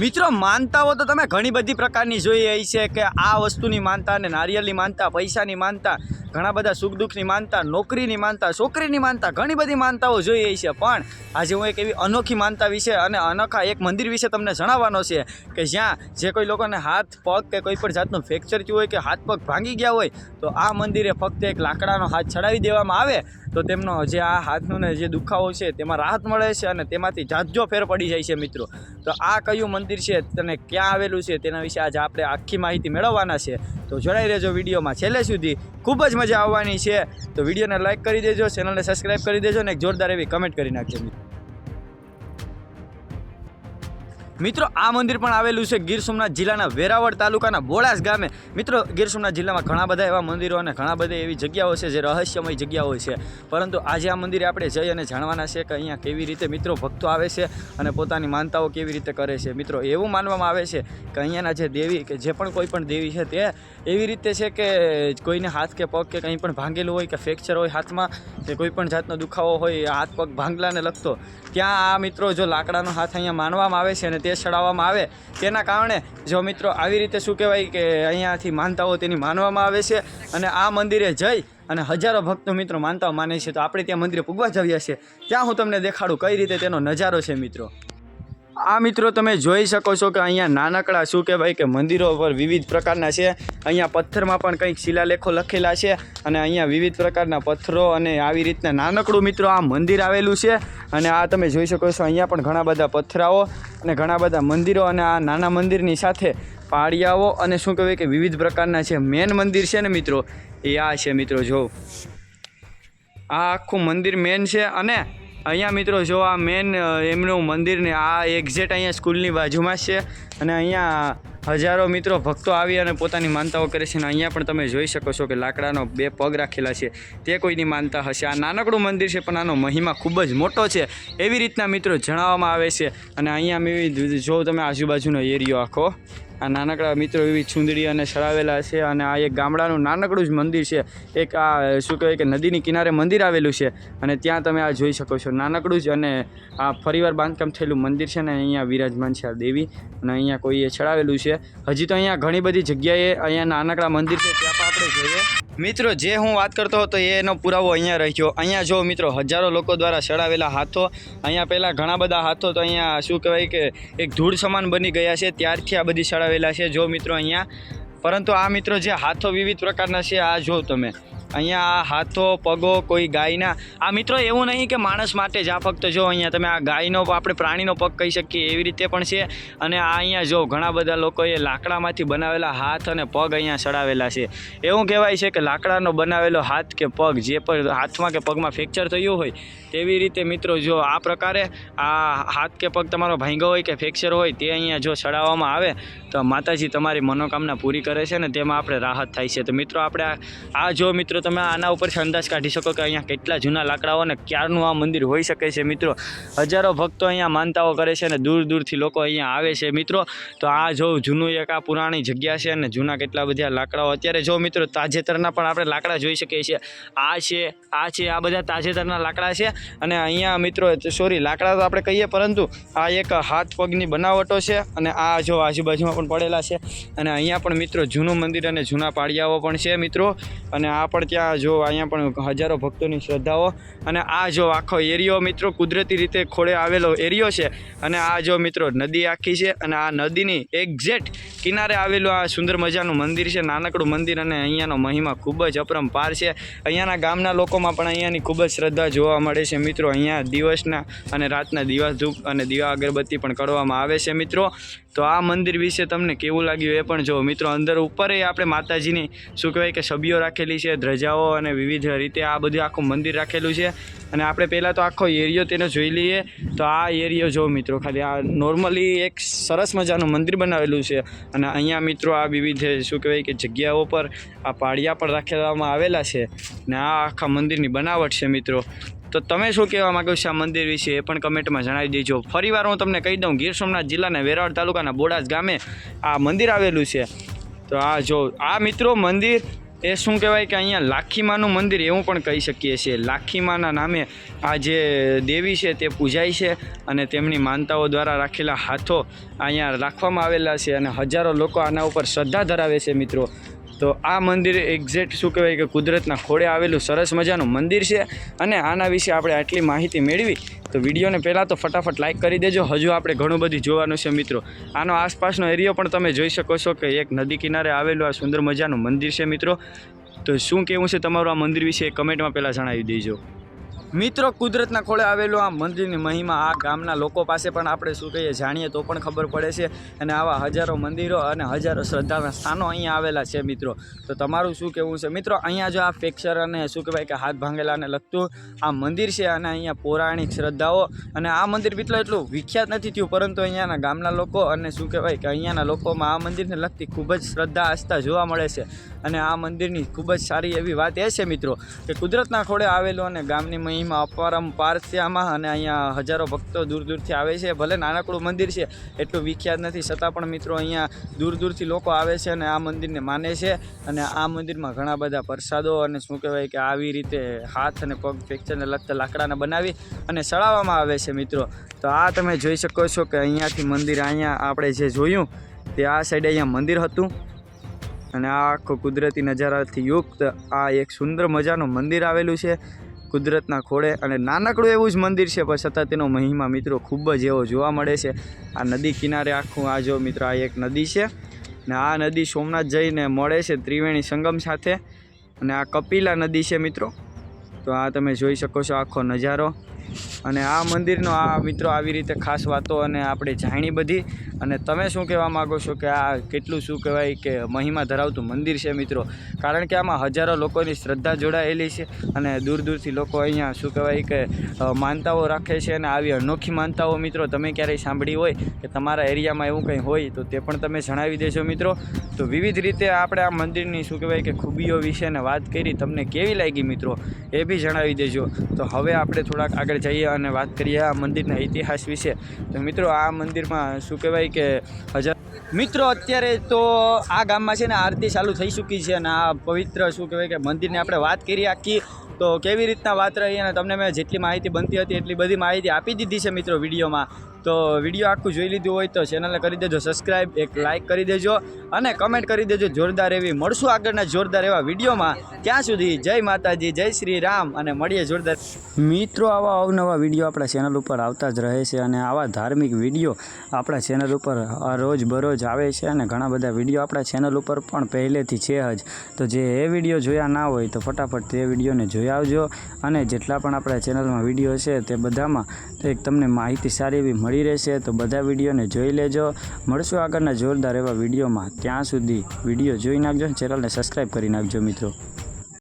મિત્રો માનતા હો તો તમે ઘણી બધી પ્રકારની જોઈ રહી છે કે આ વસ્તુની માનતા અને નારિયેળની માનતા, પૈસાની માનતા, ઘણા બધા સુખ દુઃખની માનતા, નોકરીની માનતા, છોકરીની માનતા, ઘણી બધી માનતાઓ જોઈ રહી છે. પણ આજે હું એક એવી અનોખી માનતા વિશે અને અનોખા એક મંદિર વિશે તમને જણાવવાનો છે કે જ્યાં જે કોઈ લોકોને હાથ, પગ કે કોઈ પણ જાતનું ફ્રેક્ચર થયું હોય કે હાથ, પગ ભાંગી ગયા હોય, તો આ મંદિરે ફક્ત એક લાકડાનો હાથ ચડાવી દેવામાં આવે તો તેમનો જે આ હાથનો ને જે દુખાવો છે, તેમાં રાહત મળે છે અને તેમાંથી જાજો ફેર પડી જાય છે મિત્રો. તો આ કયું મંદિર છે તને ક્યાં આવેલું છે તેના વિશે આજે આપણે આખી માહિતી મેળવવાના છે. તો જોડાઈ રહેજો વિડીયોમાં. છેલ્લે સુધી ખૂબ જ મજા આવવાની છે. તો વિડીયોને લાઇક કરી દેજો, ચેનલને સબસ્ક્રાઈબ કરી દેજો અને એક જોરદાર એવી કમેન્ટ કરી નાખજો મિત્રો. આ મંદિર પણ આવેલું છે ગીર સોમનાથ જિલ્લાના વેરાવળ તાલુકાના બોળાસ ગામે. મિત્રો, ગીર સોમનાથ જિલ્લામાં ઘણા બધા એવા મંદિરો અને ઘણા બધા એવી જગ્યાઓ છે જે રહસ્યમય જગ્યાઓ છે. પરંતુ આજે આ મંદિરે આપણે જઈ અને જાણવાના છે કે અહીંયા કેવી રીતે મિત્રો ભક્તો આવે છે અને પોતાની માનતાઓ કેવી રીતે કરે છે. મિત્રો, એવું માનવામાં આવે છે કે અહીંયાના જે દેવી કે જે પણ કોઈ પણ દેવી છે તે એવી રીતે છે કે કોઈને હાથ કે પગ કે કંઈ પણ ભાંગેલું હોય કે ફ્રેક્ચર હોય હાથમાં, કે કોઈ પણ જાતનો દુખાવો હોય, હાથ પગ ભાંગલાને લગતો, ત્યાં આ મિત્રો જો લાકડાનો હાથ અહીંયા માનવામાં આવે છે અને તે ચડાવવામાં આવે તેના કારણે જો મિત્રો આવી રીતે શું કહેવાય કે અહીંયાથી માનતાઓ તેની માનવામાં આવે છે અને આ મંદિરે જઈ અને હજારો ભક્તો મિત્રો માનતાઓ માને છે, તો આપણે ત્યાં મંદિરે પૂગવા જવ્યા છીએ. ત્યાં હું તમને દેખાડું કઈ રીતે તેનો નજારો છે મિત્રો. આ મિત્રો તમે જોઈ શકો છો કે અહીંયા નાનકડા શું કહેવાય કે મંદિરો પર વિવિધ પ્રકારના છે. અહીંયા પથ્થરમાં પણ કંઈક શિલાલેખો લખેલા છે અને અહીંયા વિવિધ પ્રકારના પથ્થરો અને આવી રીતના નાનકડું મિત્રો આ મંદિર આવેલું છે. અને આ તમે જોઈ શકો છો અહીંયા પણ ઘણા બધા પથ્થરાઓ અને ઘણા બધા મંદિરો અને આ નાના મંદિરની સાથે પાળિયાઓ અને શું કહેવાય કે વિવિધ પ્રકારના છે મેન મંદિર છે ને મિત્રો? એ આ છે મિત્રો, જો. આ આખું મંદિર મેન છે અને અહીંયા મિત્રો જો આ મેન એમનું મંદિર ને આ એક્ઝેક્ટ અહીંયા સ્કૂલની બાજુમાં છે. અને અહીંયા હજારો મિત્રો ભક્તો આવી અને પોતાની માનતાઓ કરે છે. અને અહીંયા પણ તમે જોઈ શકો છો કે લાકડાનો બે પગ રાખેલા છે. તે કોઈની માનતા હશે. આ નાનકડું મંદિર છે, પણ આનો મહિમા ખૂબ જ મોટો છે. એવી રીતના મિત્રો જણાવવામાં આવે છે. અને અહીંયા મેં જો તમે આજુબાજુનો એરિયો આખો આ નાનકડા મિત્રો એવી છુંદડી અને સળાવેલા છે અને આ એક ગામડાનું નાનકડું જ મંદિર છે. એક આ, શું કહેવાય કે નદીની કિનારે મંદિર આવેલું છે અને ત્યાં તમે આ જોઈ શકો છો. નાનકડું જ અને આ ફરીવાર બાંધકામ થયેલું મંદિર છે ને અહીંયા વિરાજમાન છે આ દેવી અને અહીંયા કોઈએ ચડાવેલું છે. હજી તો અહીંયા ઘણી બધી જગ્યાએ અહીંયા નાનકડા મંદિર છે. ત્યાં પણ આપણે જોઈએ. મિત્રો, જે હું વાત કરતો હતો એનો પુરાવો અહીંયા રહ્યો અહીંયા જો મિત્રો, હજારો લોકો દ્વારા સડાવેલા હાથો, અહીંયા પહેલાં ઘણા બધા હાથો, તો અહીંયા શું કહેવાય કે એક ધૂળ સમાન બની ગયા છે. ત્યારથી આ બધી સડાવેલા છે. જો મિત્રો, અહીંયા પરંતુ આ મિત્રો જે હાથો વિવિધ પ્રકારના છે, આ જો તમે. અહીંયા આ હાથો, પગો, કોઈ ગાયના. આ મિત્રો એવું નહીં કે માણસ માટે જ, આ ફક્ત જો અહીંયા તમે આ ગાયનો, આપણે પ્રાણીનો પગ કહી શકીએ એવી રીતે પણ છે. અને આ અહીંયા જો ઘણા બધા લોકોએ લાકડામાંથી બનાવેલા હાથ અને પગ અહીંયા ચડાવેલા છે. એવું કહેવાય છે કે લાકડાનો બનાવેલો હાથ કે પગ, જે પણ હાથમાં કે પગમાં ફ્રેક્ચર થયું હોય, તેવી રીતે મિત્રો જો આ પ્રકારે આ હાથ કે પગ તમારો ભાંગ્યો હોય કે ફ્રેક્ચર હોય, તે અહીંયા જો ચડાવવામાં આવે, તો માતાજી તમારી મનોકામના પૂરી કરે છે ને તેમાં આપણે રાહત થાય છે. તો મિત્રો આપણે આ- જો મિત્રો તમે આના ઉપરથી અંદાજ કાઢી શકો કે અહીંયા કેટલા જૂના લાકડાઓ અને ક્યારનું આ મંદિર હોઈ શકે છે મિત્રો. હજારો ભક્તો અહીંયા માનતાઓ કરે છે અને દૂર દૂરથી લોકો અહીંયા આવે છે મિત્રો. તો આ જો જૂનું એક આ પુરાણી જગ્યા છે અને જૂના કેટલા બધા લાકડાઓ. અત્યારે જો મિત્રો તાજેતરના પણ આપણે લાકડા જોઈ શકીએ છીએ. આ છે આ છે, આ બધા તાજેતરના લાકડા છે. અને અહીંયા મિત્રો, સોરી, લાકડા તો આપણે કહીએ પરંતુ આ એક હાથ પગની બનાવટો છે અને આ જો આજુબાજુમાં પણ પડેલા છે. અને અહીંયા પણ મિત્રો જૂનું મંદિર અને જૂના પાળિયાઓ પણ છે મિત્રો. અને આ પણ ત્યાં જો અહીંયા પણ હજારો ભક્તોની શ્રદ્ધાઓ. અને આ જો આખો એરિયો મિત્રો કુદરતી રીતે ખોળે આવેલો એરિયો છે. અને આ જો મિત્રો નદી આખી છે અને આ નદીની એક્ઝેક્ટ કિનારે આવેલું આ સુંદર મજાનું મંદિર છે. નાનકડું મંદિર અને અહીંયાનો મહિમા ખૂબ જ અપરંપાર છે. અહીંયાના ગામના લોકોમાં પણ અહીંયાની ખૂબ જ શ્રદ્ધા જોવા મળે છે મિત્રો. અહીંયા દિવસના અને રાતના દીવા ધૂપ અને દીવા અગરબત્તી પણ કરવામાં આવે છે મિત્રો. તો આ મંદિર વિશે તમને કેવું લાગ્યું એ પણ જો મિત્રો અંદર ઉપર આપણે માતાજીની, શું કહેવાય કે છબીઓ રાખેલી છે, ધ્વજાઓ અને વિવિધ રીતે આ બધું આખું મંદિર રાખેલું છે. અને આપણે પહેલાં તો આખો એરિયો તેનો જોઈ લઈએ. તો આ એરિયો જો મિત્રો ખાલી આ નોર્મલી એક સરસ મજાનું મંદિર બનાવેલું છે. અને અહીંયા મિત્રો આ વિવિધ, શું કહેવાય કે જગ્યાઓ પર આ પાળિયા પણ રાખેલામાં આવેલા છે. ને આ આખા મંદિરની બનાવટ છે મિત્રો. તો તમે શું કહેવા માગો છો આ મંદિર વિશે એ પણ કમેન્ટમાં જણાવી દેજો. ફરીવાર હું તમને કહી દઉં, ગીર સોમનાથ જિલ્લાના વેરાવળ તાલુકાના બોડાસ ગામે આ મંદિર આવેલું છે. તો આ જો, આ મિત્રો મંદિર એ શું કહેવાય કે અહીંયા લાખીમાનું મંદિર એવું પણ કહી શકીએ છીએ. લાખીમાના નામે આ જે દેવી છે તે પૂજાય છે અને તેમની માનતાઓ દ્વારા રાખેલા હાથો અહીંયા રાખવામાં આવેલા છે અને હજારો લોકો આના ઉપર શ્રદ્ધા ધરાવે છે મિત્રો. તો આ મંદિર એક્ઝેક્ટ શું કહેવાય કે કુદરતના ખોળે આવેલું સરસ મજાનું મંદિર છે અને આના વિશે આપણે આટલી માહિતી મેળવી તો વિડીયોને પહેલાં તો ફટાફટ લાઇક કરી દેજો. હજુ આપણે ઘણું બધું જોવાનું છે મિત્રો. આનો આસપાસનો એરિયો પણ તમે જોઈ શકો છો કે એક નદી કિનારે આવેલું આ સુંદર મજાનું મંદિર છે મિત્રો. તો શું કહેવું છે તમારું આ મંદિર વિશે કમેન્ટમાં પહેલાં જણાવી દેજો. મિત્રો, કુદરતના ખોળે આવેલું આ મંદિરની મહિમા, આ ગામના લોકો પાસે પણ આપણે શું કહીએ, જાણીએ તો પણ ખબર પડે છે. અને આવા હજારો મંદિરો અને હજારો શ્રદ્ધાના સ્થાનો અહીંયા આવેલા છે મિત્રો. તો તમારું શું કહેવું છે? મિત્રો, અહીંયા જો આ ફેક્ચર અને શું કહેવાય કે હાથ ભાંગેલાને લગતું આ મંદિર છે અને અહીંયા પૌરાણિક શ્રદ્ધાઓ. અને આ મંદિર મિત્રો એટલું વિખ્યાત નથી થયું, પરંતુ અહીંયાના ગામના લોકો અને શું કહેવાય કે અહીંયાના લોકોમાં આ મંદિરને લગતી ખૂબ જ શ્રદ્ધા, આસ્થા જોવા મળે છે. અને આ મંદિરની ખૂબ જ સારી એવી વાત એ છે મિત્રો કે કુદરતના ખોળે આવેલું અને ગામની મહિમા અપરંપાર છે અને અહીંયા હજારો ભક્તો દૂર દૂરથી આવે છે. ભલે નાનકડું મંદિર છે, એટલું વિખ્યાત નથી. છતાં પણ મિત્રો અહીંયા દૂર દૂરથી લોકો આવે છે અને આ મંદિરને માને છે અને આ મંદિરમાં ઘણા બધા પ્રસાદો અને શું કહેવાય કે આવી રીતે હાથ અને પગ ફ્રેક્ચરને લગતા લાકડાને બનાવી અને સળાવવામાં આવે છે મિત્રો. તો આ તમે જોઈ શકો છો કે અહીંયાથી મંદિર અહીંયા આપણે જે જોયું તે આ સાઈડે અહીંયા મંદિર હતું. અને આ આખો કુદરતી નજારાથી યુક્ત આ એક સુંદર મજાનું મંદિર આવેલું છે, કુદરતના ખોળે. અને નાનકડું એવું જ મંદિર છે, પણ છતાં તેનો મહિમા મિત્રો ખૂબ જ એવો જોવા મળે છે. આ નદી કિનારે આખું આ જો મિત્રો આ એક નદી છે. ને આ નદી સોમનાથ જઈને મળે છે ત્રિવેણી સંગમ સાથે. અને આ કપિલા નદી છે મિત્રો. તો આ તમે જોઈ શકો છો આખો નજારો. અને આ મંદિરનો આ મિત્રો આવી રીતે ખાસ વાતો અને આપણે જાણી બધી. અને તમે શું કહેવા માગો છો કે આ કેટલું શું કહેવાય કે મહિમા ધરાવતું મંદિર છે મિત્રો? કારણ કે આમાં હજારો લોકોની શ્રદ્ધા જોડાયેલી છે અને દૂર દૂરથી લોકો અહીંયા શું કહેવાય કે માનતાઓ રાખે છે અને આવી અનોખી માનતાઓ મિત્રો તમે ક્યારેય સાંભળી હોય કે તમારા એરિયામાં એવું કંઈ હોય તો તે પણ તમે જણાવી દેજો મિત્રો. તો વિવિધ રીતે આપણે આ મંદિરની શું કહેવાય કે ખૂબીઓ વિશેને વાત કરી તમને કેવી લાગી મિત્રો એ બી જણાવી દેજો. તો હવે આપણે થોડાક આગળ જઈએ અને વાત કરીએ આ મંદિરના ઇતિહાસ વિશે. તો મિત્રો, આ મંદિરમાં શું કહેવાય કે હજાર મિત્રો, અત્યારે તો આ ગામમાં છે ને આરતી ચાલુ થઈ ચૂકી છે અને આ પવિત્ર શું કહેવાય કે મંદિરની આપણે વાત કરી આખી. તો કેવી રીતના વાત રહી અને તમને મેં જેટલી માહિતી બનતી હતી, એટલી બધી માહિતી આપી દીધી છે મિત્રો વિડીયોમાં. તો વીડિયો આખું જોઈ લીધું હોય તો ચેનલને કરી દેજો સબસ્ક્રાઈબ એક લાઇક કરી દેજો અને કમેન્ટ કરી દેજો જોરદાર એવી. મળશું આગળના જોરદાર એવા વિડીયોમાં. ત્યાં સુધી જય માતાજી, જય શ્રી રામ અને મળીએ જોરદાર. મિત્રો, આવા અવનવા વીડિયો આપણા ચેનલ ઉપર આવતા જ રહે છે અને આવા ધાર્મિક વીડિયો આપણા ચેનલ ઉપર રોજ બરોજ આવે છે અને ઘણા બધા વીડિયો આપણા ચેનલ ઉપર પણ પહેલેથી છે જ. તો જે એ વીડિયો જોયા ના હોય તો ફટાફટ તે વિડીયોને જોઈ આવજો અને જેટલા પણ આપણા ચેનલમાં વીડિયો છે તે બધામાં એક તમને માહિતી સારી એવી મળી રહેશે તો બધા વિડીયોને જોઈ લેજો. મળશું આગળના જોરદાર એવા વિડીયોમાં. ત્યાં સુધી વીડિયો જોઈ નાખજો ચેનલને સબસ્ક્રાઈબ કરી નાખજો મિત્રો.